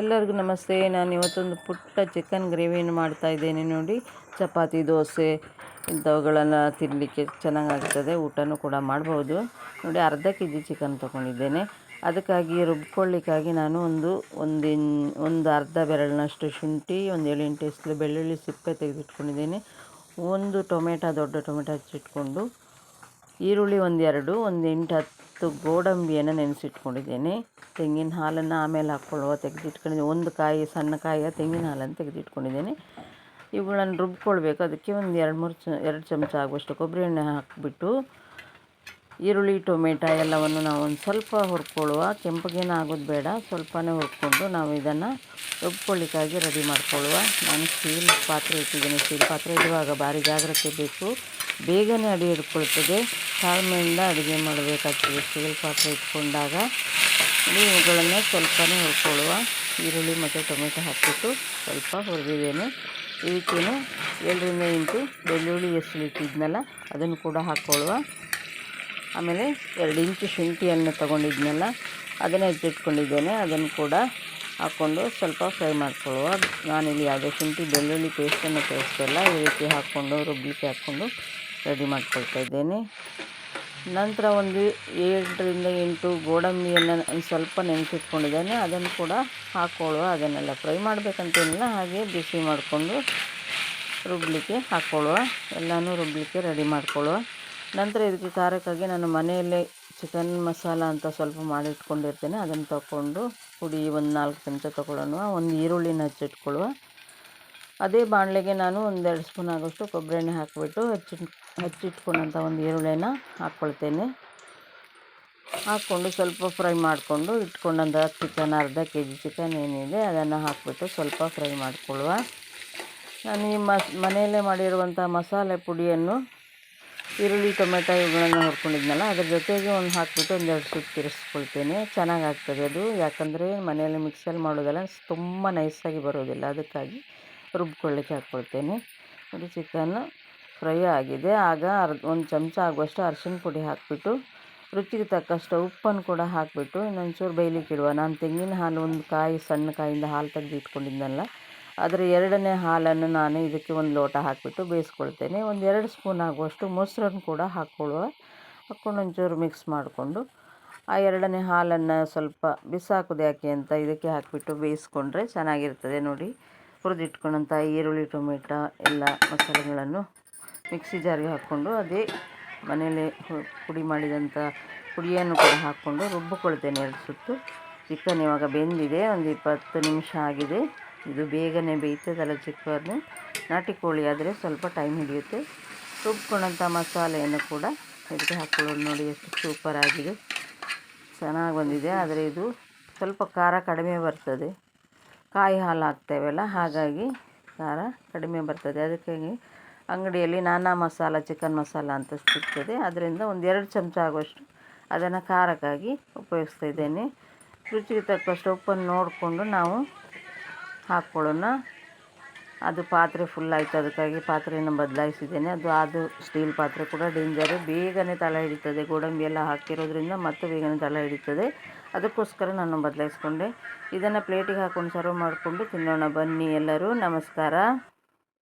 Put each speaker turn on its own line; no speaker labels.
ಎಲ್ಲರಿಗೂ ನಮಸ್ತೆ. ನಾನು ಇವತ್ತೊಂದು ಪುಟ್ಟ ಚಿಕನ್ ಗ್ರೇವಿಯನ್ನು ಮಾಡ್ತಾ ಇದ್ದೇನೆ ನೋಡಿ. ಚಪಾತಿ, ದೋಸೆ ಇಂಥವುಗಳನ್ನು ತಿನ್ನಲಿಕ್ಕೆ ಚೆನ್ನಾಗಾಗ್ತದೆ. ಊಟನೂ ಕೂಡ ಮಾಡ್ಬೋದು. ನೋಡಿ, ಅರ್ಧ ಕೆ ಜಿ ಚಿಕನ್ ತೊಗೊಂಡಿದ್ದೇನೆ. ಅದಕ್ಕಾಗಿ ರುಬ್ಕೊಳ್ಳಿಕ್ಕಾಗಿ ನಾನು ಒಂದು ಒಂದಿನ್, ಒಂದು ಅರ್ಧ ಬೆರಳಿನಷ್ಟು ಶುಂಠಿ, ಒಂದು ಏಳೆಂಟು ಎಸ್ಲು ಬೆಳ್ಳುಳ್ಳಿ ಸಿಪ್ಪೆ ತೆಗೆದಿಟ್ಕೊಂಡಿದ್ದೇನೆ. ಒಂದು ಟೊಮೆಟೊ, ದೊಡ್ಡ ಟೊಮೆಟೊ ಹಚ್ಚಿಟ್ಕೊಂಡು ಈರುಳ್ಳಿ ಒಂದೆರಡು ಒಂದು ಎಂಟು ಹತ್ತು ಗೋಡಂಬಿಯನ್ನು ನೆನೆಸಿಟ್ಕೊಂಡಿದ್ದೇನೆ. ತೆಂಗಿನ ಹಾಲನ್ನು ಆಮೇಲೆ ಹಾಕ್ಕೊಳ್ಳುವ ತೆಗೆದಿಟ್ಕೊಂಡಿದ್ದೀನಿ. ಒಂದು ಕಾಯಿ ಸಣ್ಣ ಕಾಯಿಯ ತೆಂಗಿನ ಹಾಲನ್ನು ತೆಗೆದಿಟ್ಕೊಂಡಿದ್ದೇನೆ. ಇವುಗಳನ್ನು ರುಬ್ಕೊಳ್ಬೇಕು. ಅದಕ್ಕೆ ಒಂದು ಎರಡು ಮೂರು ಚ ಎರಡು ಚಮಚ ಆಗುವಷ್ಟು ಕೊಬ್ಬರಿ ಎಣ್ಣೆ ಹಾಕಿಬಿಟ್ಟು ಈರುಳ್ಳಿ, ಟೊಮೆಟೊ ಎಲ್ಲವನ್ನು ನಾವು ಒಂದು ಸ್ವಲ್ಪ ಹುರ್ಕೊಳ್ಳುವ. ಕೆಂಪಗೇನು ಆಗೋದು ಬೇಡ. ಸ್ವಲ್ಪನೇ ಹುರ್ಕೊಂಡು ನಾವು ಇದನ್ನು ರುಬ್ಕೊಳ್ಳಿಕ್ಕಾಗಿ ರೆಡಿ ಮಾಡ್ಕೊಳ್ಳುವ. ನಾನು ಸ್ಟೀಲ್ ಪಾತ್ರೆ ಇಟ್ಟಿದ್ದೀನಿ. ಸ್ಟೀಲ್ ಪಾತ್ರೆ ಇರುವಾಗ ಭಾರಿ ಜಾಗ್ರತೆ ಬೇಕು. ಬೇಗನೆ ಅಡಿ ಹಿಡ್ಕೊಳ್ತದೆ. ತಾಳ್ಮೆಯಿಂದ ಅಡುಗೆ ಮಾಡಬೇಕಾಗ್ತದೆ. ಸ್ಟೀಲ್ ಪಾತ್ರೆ ಇಟ್ಕೊಂಡಾಗ ಇವುಗಳನ್ನು ಸ್ವಲ್ಪನೇ ಹುರ್ಕೊಳ್ಳುವ ಈರುಳ್ಳಿ ಮತ್ತು ಟೊಮೆಟೊ ಹಾಕಿಬಿಟ್ಟು ಸ್ವಲ್ಪ ಹುರಿದಿದ್ದೇನೆ. ರೀತಿಯೂ ಏಳರಿಂದ ಇಂಟು ಬೆಳ್ಳುಳ್ಳಿ ಎಷ್ಟು ಇಟ್ಟಿದ್ನಲ್ಲ, ಅದನ್ನು ಕೂಡ ಹಾಕ್ಕೊಳ್ಳುವ ಆಮೇಲೆ ಎರಡು ಇಂಚು ಶುಂಠಿಯನ್ನು ತೊಗೊಂಡಿದ್ನಲ್ಲ, ಅದನ್ನು ಹೆಚ್ಚಿಟ್ಕೊಂಡಿದ್ದೇನೆ ಅದನ್ನು ಕೂಡ ಹಾಕ್ಕೊಂಡು ಸ್ವಲ್ಪ ಫ್ರೈ ಮಾಡ್ಕೊಳ್ಳುವ. ನಾನಿಲ್ಲಿ ಯಾವುದೇ ಶುಂಠಿ, ಬೆಳ್ಳುಳ್ಳಿ ಪೇಸ್ಟನ್ನು ಉಪಯೋಗಿಸ್ತಿಲ್ಲ ಈ ರೀತಿ ಹಾಕ್ಕೊಂಡು ರುಬ್ಬಲಿಕ್ಕೆ ಹಾಕ್ಕೊಂಡು ರೆಡಿ ಮಾಡ್ಕೊಳ್ತಾ ಇದ್ದೇನೆ. ನಂತರ ಒಂದು ಏಳರಿಂದ ಎಂಟು ಗೋಡಂಬಿಯನ್ನು ಒಂದು ಸ್ವಲ್ಪ ನೆನೆಸಿಟ್ಕೊಂಡಿದ್ದೇನೆ ಅದನ್ನು ಕೂಡ ಹಾಕ್ಕೊಳ್ಳುವ ಅದನ್ನೆಲ್ಲ ಫ್ರೈ ಮಾಡಬೇಕಂತೇನಿಲ್ಲ. ಹಾಗೆ ಬಿಸಿ ಮಾಡಿಕೊಂಡು ರುಬ್ಬಲಿಕ್ಕೆ ಹಾಕ್ಕೊಳ್ಳುವ ಎಲ್ಲನೂ ರುಬ್ಬಲಿಕ್ಕೆ ರೆಡಿ ಮಾಡ್ಕೊಳ್ಳುವ. ನಂತರ ಇದಕ್ಕೆ ಖಾರಕ್ಕಾಗಿ ನಾನು ಮನೆಯಲ್ಲೇ ಚಿಕನ್ ಮಸಾಲ ಅಂತ ಸ್ವಲ್ಪ ಮಾಡಿಟ್ಕೊಂಡಿರ್ತೇನೆ. ಅದನ್ನು ತಗೊಂಡು ಪುಡಿ ಒಂದು ನಾಲ್ಕು ಚಮಚ ತೊಗೊಳ್ಳೋಣ. ಒಂದು ಈರುಳ್ಳಿನ ಹಚ್ಚಿಟ್ಕೊಳ್ಳುವ. ಅದೇ ಬಾಣಲೆಗೆ ನಾನು ಒಂದೆರಡು ಸ್ಪೂನ್ ಆಗೋಷ್ಟು ಕೊಬ್ಬರಿ ಎಣ್ಣೆ ಹಾಕಿಬಿಟ್ಟು ಹಚ್ಚಿ ಹಚ್ಚಿಟ್ಕೊಂಡಂಥ ಒಂದು ಈರುಳ್ಳಿಯನ್ನು ಹಾಕ್ಕೊಳ್ತೇನೆ. ಹಾಕ್ಕೊಂಡು ಸ್ವಲ್ಪ ಫ್ರೈ ಮಾಡಿಕೊಂಡು ಇಟ್ಕೊಂಡಂಥ ಚಿಕನ್, ಅರ್ಧ ಕೆ ಜಿ ಚಿಕನ್ ಏನಿದೆ ಅದನ್ನು ಹಾಕಿಬಿಟ್ಟು ಸ್ವಲ್ಪ ಫ್ರೈ ಮಾಡಿಕೊಳ್ಳುವ. ನಾನು ಈ ಮಸ್, ಮನೆಯಲ್ಲೇ ಮಾಡಿರುವಂಥ ಮಸಾಲೆ ಪುಡಿಯನ್ನು ಈರುಳ್ಳಿ, ಟೊಮೆಟೊ ಇವುಗಳನ್ನು ಹುರ್ಕೊಂಡಿದ್ನಲ್ಲ, ಅದ್ರ ಜೊತೆಗೆ ಒಂದು ಹಾಕಿಬಿಟ್ಟು ಒಂದೆರಡು ಸುತ್ತು ತಿರ್ಸ್ಕೊಳ್ತೇನೆ. ಚೆನ್ನಾಗಾಗ್ತದೆ ಅದು. ಯಾಕಂದರೆ ಮನೆಯಲ್ಲಿ ಮಿಕ್ಸಲ್ಲಿ ಮಾಡೋದೆಲ್ಲ ತುಂಬ ನೈಸಾಗಿ ಬರೋದಿಲ್ಲ. ಅದಕ್ಕಾಗಿ ರುಬ್ಕೊಳ್ಳಿಕ್ಕೆ ಹಾಕ್ಕೊಳ್ತೇನೆ. ನೋಡಿ ಚಿಕನ್ ಫ್ರೈ ಆಗಿದೆ. ಆಗ ಅರ್ಧ, ಒಂದು ಚಮಚ ಆಗುವಷ್ಟು ಅರಿಶಿನ ಪುಡಿ ಹಾಕಿಬಿಟ್ಟು, ರುಚಿಗೆ ತಕ್ಕಷ್ಟು ಉಪ್ಪನ್ನು ಕೂಡ ಹಾಕಿಬಿಟ್ಟು ಇನ್ನೊಂಚೂರು ಬೇಯಲಿಕ್ಕೆ ಇಡುವ. ನಾನು ತೆಂಗಿನ ಹಾಲು ಒಂದು ಕಾಯಿ, ಸಣ್ಣ ಕಾಯಿಂದ ಹಾಲು ತೆಗೆದು ಇಟ್ಕೊಂಡಿದ್ದೆನಲ್ಲ, ಅದರ ಎರಡನೇ ಹಾಲನ್ನು ನಾನು ಇದಕ್ಕೆ ಒಂದು ಲೋಟ ಹಾಕಿಬಿಟ್ಟು ಬೇಯಿಸ್ಕೊಳ್ತೇನೆ. ಒಂದು ಎರಡು ಸ್ಪೂನ್ ಆಗುವಷ್ಟು ಮೊಸರನ್ನು ಕೂಡ ಹಾಕ್ಕೊಳ್ಳುವ, ಹಾಕ್ಕೊಂಡು ಒಂಚೂರು ಮಿಕ್ಸ್ ಮಾಡಿಕೊಂಡು, ಆ ಎರಡನೇ ಹಾಲನ್ನು ಸ್ವಲ್ಪ ಬಿಸಾಕೋದು ಯಾಕೆ ಅಂತ ಇದಕ್ಕೆ ಹಾಕಿಬಿಟ್ಟು ಬೇಯಿಸ್ಕೊಂಡ್ರೆ ಚೆನ್ನಾಗಿರ್ತದೆ ನೋಡಿ. ಹುರಿದಿಟ್ಕೊಂಡಂಥ ಈರುಳ್ಳಿ, ಟೊಮೆಟೊ, ಎಲ್ಲ ಮಸಾಲೆಗಳನ್ನು ಮಿಕ್ಸಿ ಜಾರಿಗೆ ಹಾಕ್ಕೊಂಡು ಅದೇ ಮನೆಯಲ್ಲೇ ಪುಡಿ ಮಾಡಿದಂಥ ಪುಡಿಯನ್ನು ಕೂಡ ಹಾಕ್ಕೊಂಡು ರುಬ್ಬಿಕೊಳ್ತೇನೆ ಎರಡು ಸುತ್ತು. ಚಿಕನ್ ಇವಾಗ ಬೆಂದಿದೆ, ಒಂದು ಇಪ್ಪತ್ತು ನಿಮಿಷ ಆಗಿದೆ. ಇದು ಬೇಗನೆ ಬೇಯ್ತದಲ್ಲ ಚಿಕನ್ನು ನಾಟಿ ಕೋಳಿ ಆದರೆ ಸ್ವಲ್ಪ ಟೈಮ್ ಹಿಡಿಯುತ್ತೆ. ರುಬ್ಕೊಂಡಂಥ ಮಸಾಲೆಯನ್ನು ಕೂಡ ಇದಕ್ಕೆ ಹಾಕ್ಕೊಳ್ಳೋದು ನೋಡಿ ಎಷ್ಟು ಸೂಪರ್ ಆಗಿದೆ. ಚೆನ್ನಾಗಿ ಬಂದಿದೆ, ಆದರೆ ಇದು ಸ್ವಲ್ಪ ಖಾರ ಕಡಿಮೆ ಬರ್ತದೆ. ಕಾಯಿ ಹಾಲು ಹಾಕ್ತೇವಲ್ಲ, ಹಾಗಾಗಿ ಖಾರ ಕಡಿಮೆ ಬರ್ತದೆ. ಅದಕ್ಕಾಗಿ ಅಂಗಡಿಯಲ್ಲಿ ನಾನಾ ಮಸಾಲ, ಚಿಕನ್ ಮಸಾಲ ಅಂತ ಸಿಗ್ತದೆ. ಅದರಿಂದ ಒಂದು ಎರಡು ಚಮಚ ಆಗುವಷ್ಟು ಅದನ್ನು ಖಾರಕ್ಕಾಗಿ ಉಪಯೋಗಿಸ್ತಾ ಇದ್ದೇನೆ. ರುಚಿಗೆ ತಕ್ಕಷ್ಟು ಉಪ್ಪನ್ನು ನೋಡಿಕೊಂಡು ನಾವು ಹಾಕ್ಕೊಳ್ಳೋಣ ಅದು ಪಾತ್ರೆ ಫುಲ್ ಆಯಿತು. ಅದಕ್ಕಾಗಿ ಪಾತ್ರೆಯನ್ನು ಬದಲಾಯಿಸಿದ್ದೇನೆ. ಅದು ಅದು ಸ್ಟೀಲ್ ಪಾತ್ರೆ ಕೂಡ ಡೇಂಜರು ಬೇಗನೆ ತಳ ಹಿಡಿತದೆ. ಗೋಡಂಬಿ ಎಲ್ಲ ಹಾಕಿರೋದ್ರಿಂದ ಮತ್ತೆ ಬೇಗನೆ ತಳ ಹಿಡಿತದೆ. ಅದಕ್ಕೋಸ್ಕರ ನಾನು ಬದಲಾಯಿಸ್ಕೊಂಡೆ. ಇದನ್ನು ಪ್ಲೇಟಿಗೆ ಹಾಕ್ಕೊಂಡು ಸರ್ವ್ ಮಾಡಿಕೊಂಡು ತಿನ್ನೋಣ ಬನ್ನಿ ಎಲ್ಲರೂ. ನಮಸ್ಕಾರ.